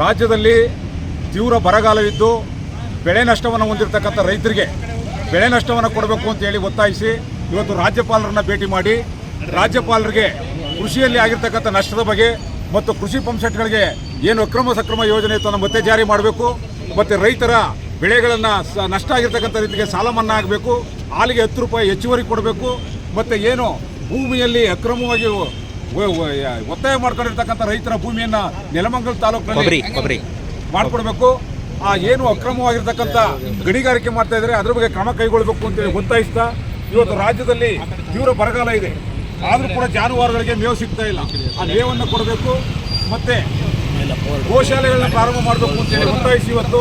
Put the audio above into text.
ರಾಜ್ಯದಲ್ಲಿ ತೀವ್ರ ಬರಗಾಲವಿದ್ದು ಬೆಳೆ ನಷ್ಟವನ್ನು ಹೊಂದಿರತಕ್ಕಂಥ ರೈತರಿಗೆ ಬೆಳೆ ನಷ್ಟವನ್ನು ಕೊಡಬೇಕು ಅಂತ ಹೇಳಿ ಒತ್ತಾಯಿಸಿ ಇವತ್ತು ರಾಜ್ಯಪಾಲರನ್ನ ಭೇಟಿ ಮಾಡಿ ರಾಜ್ಯಪಾಲರಿಗೆ ಕೃಷಿಯಲ್ಲಿ ಆಗಿರ್ತಕ್ಕಂಥ ನಷ್ಟದ ಬಗ್ಗೆ ಮತ್ತು ಕೃಷಿ ಪಂಪ್ಸೆಟ್ಗಳಿಗೆ ಏನು ಅಕ್ರಮ ಸಕ್ರಮ ಯೋಜನೆ ಇತ್ತು ಮತ್ತೆ ಜಾರಿ ಮಾಡಬೇಕು ಮತ್ತು ರೈತರ ಬೆಳೆಗಳನ್ನು ನಷ್ಟ ಆಗಿರ್ತಕ್ಕಂಥ ರೀತಿಗೆ ಸಾಲ ಮನ್ನಾ ಆಗಬೇಕು, ಹಾಲಿಗೆ ಹತ್ತು ರೂಪಾಯಿ ಹೆಚ್ಚುವರಿ ಕೊಡಬೇಕು, ಮತ್ತು ಏನು ಭೂಮಿಯಲ್ಲಿ ಅಕ್ರಮವಾಗಿ ಒತ್ತಾಯ ಮಾಡ್ಕೊಂಡಿರ್ತಕ್ಕಂಥ ರೈತರ ಭೂಮಿಯನ್ನು ನೆಲಮಂಗಲ ತಾಲೂಕಿನಲ್ಲಿ ಮಾಡ್ಕೊಡ್ಬೇಕು. ಆ ಏನು ಅಕ್ರಮವಾಗಿರ್ತಕ್ಕಂಥ ಗಣಿಗಾರಿಕೆ ಮಾಡ್ತಾ ಇದ್ದಾರೆ ಅದ್ರ ಬಗ್ಗೆ ಕ್ರಮ ಕೈಗೊಳ್ಳಬೇಕು ಅಂತೇಳಿ ಒತ್ತಾಯಿಸ್ತಾ ಇವತ್ತು ರಾಜ್ಯದಲ್ಲಿ ತೀವ್ರ ಬರಗಾಲ ಇದೆ. ಆದರೂ ಕೂಡ ಜಾನುವಾರುಗಳಿಗೆ ಮೇವು ಸಿಗ್ತಾ ಇಲ್ಲ. ಆ ಮೇವನ್ನು ಕೊಡಬೇಕು. ಮತ್ತೆ ಗೋಶಾಲೆಗಳನ್ನ ಪ್ರಾರಂಭ ಮಾಡಬೇಕು ಅಂತೇಳಿ ಒತ್ತಾಯಿಸಿ ಇವತ್ತು.